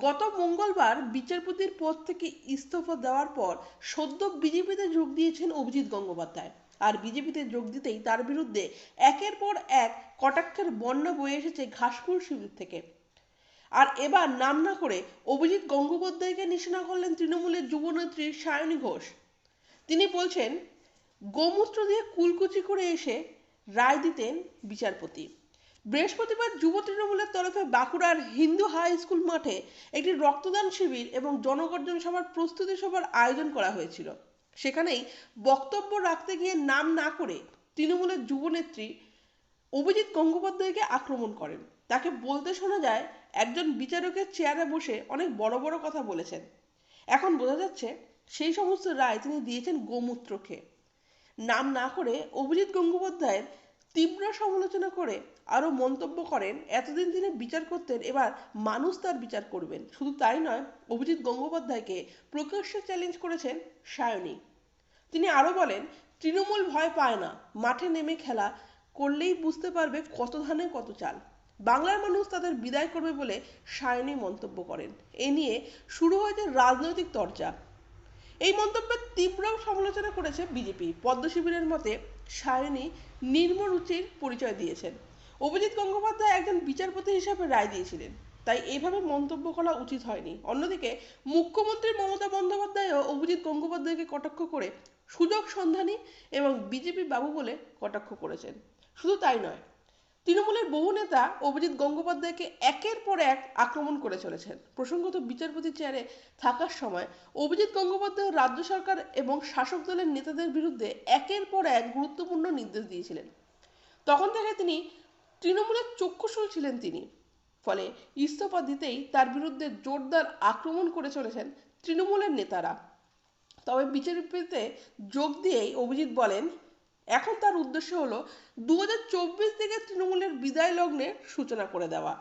গত মঙ্গলবার বিচারপতির পদ থেকে ইস্তফা দেওয়ার পর সদ্য বিজেপিতে যোগ দিয়েছেন অভিজিৎ গঙ্গোপাধ্যায়। আর বিজেপিতে যোগ দিতেই তার বিরুদ্ধে একের পর এক কটাক্ষের বন্যা বয়ে এসেছে ঘাসফুল শিবির থেকে। আর এবার নাম না করে অভিজিৎ গঙ্গোপাধ্যায়কে নিশানা করলেন তৃণমূলের যুবনেত্রী সায়নী ঘোষ। তিনি বলছেন, গোমূত্র দিয়ে কুলকুচি করে এসে রায় দিতেন বিচারপতি। বৃহস্পতিবার যুব তৃণমূলের তরফে বাঁকুড়ার হিন্দু হাই স্কুল মাঠে একটি রক্তদান শিবির এবং জনগর্জন সভার প্রস্তুতি সভার আয়োজন করা হয়েছিল। সেখানেই বক্তব্য রাখতে গিয়ে নাম না করে তৃণমূলের যুবনেত্রী অভিজিৎ গঙ্গোপাধ্যায়কে আক্রমণ করেন। তাকে বলতে শোনা যায়, একজন বিচারকের চেয়ারে বসে অনেক বড় বড় কথা বলেছেন। এখন বোঝা যাচ্ছে, সেই সমস্ত রায় তিনি দিয়েছেন গোমূত্রকে নাম না করে অভিজিৎ গঙ্গোপাধ্যায়ের তীব্র সমালোচনা করে আরও মন্তব্য করেন, এতদিন তিনি বিচার করতেন, এবার মানুষ তার বিচার করবেন। শুধু তাই নয়, অভিজিৎ গঙ্গোপাধ্যায়কে প্রকাশ্যে চ্যালেঞ্জ করেছেন সায়নী। তিনি আরও বলেন, তৃণমূল ভয় পায় না, মাঠে নেমে খেলা করলেই বুঝতে পারবে কত ধানে কত চাল। বাংলার মানুষ তাদের বিদায় করবে বলে সায়নী মন্তব্য করেন। এ নিয়ে শুরু হয়েছে রাজনৈতিক চর্চা এই মন্তব্যের তীব্র সমালোচনা করেছে বিজেপি। পদ্ম শিবিরের মতে সায়নী নির্মরুচির পরিচয় দিয়েছেন। অভিজিৎ গঙ্গোপাধ্যায় একজন বিচারপতি হিসাবে রায় দিয়েছিলেন। তাই এইভাবে মন্তব্য করা উচিত হয়নি। অন্যদিকে মুখ্যমন্ত্রী মমতা বন্দ্যোপাধ্যায়ও অভিজিৎ গঙ্গোপাধ্যায়কে কটাক্ষ করে সুযোগ সন্ধানী এবং বিজেপি বাবু বলে কটাক্ষ করেছেন। শুধু তাই নয় তৃণমূলের বহু নেতা অভিজিৎ গঙ্গোপাধ্যায়কে একের পর এক আক্রমণ করে চলেছেন। প্রসঙ্গত বিচারপতি চেয়ারে থাকার সময় অভিজিৎ গঙ্গোপাধ্যায় রাজ্য সরকার এবং শাসক দলের নেতাদের বিরুদ্ধে একের পর এক গুরুত্বপূর্ণ নির্দেশ দিয়েছিলেন। তখন থেকে তিনি তৃণমূলের চক্ষুসুল ছিলেন তিনি। ফলে ইস্তফা দিতেই তার বিরুদ্ধে জোরদার আক্রমণ করে চলেছেন তৃণমূলের নেতারা। তবে বিজেপিতে যোগ দিয়েই অভিজিৎ বলেন এখন তার উদ্দেশ্য হলো দু হাজার চব্বিশ থেকে তৃণমূলের বিদায় লগ্নের সূচনা করে দেওয়া।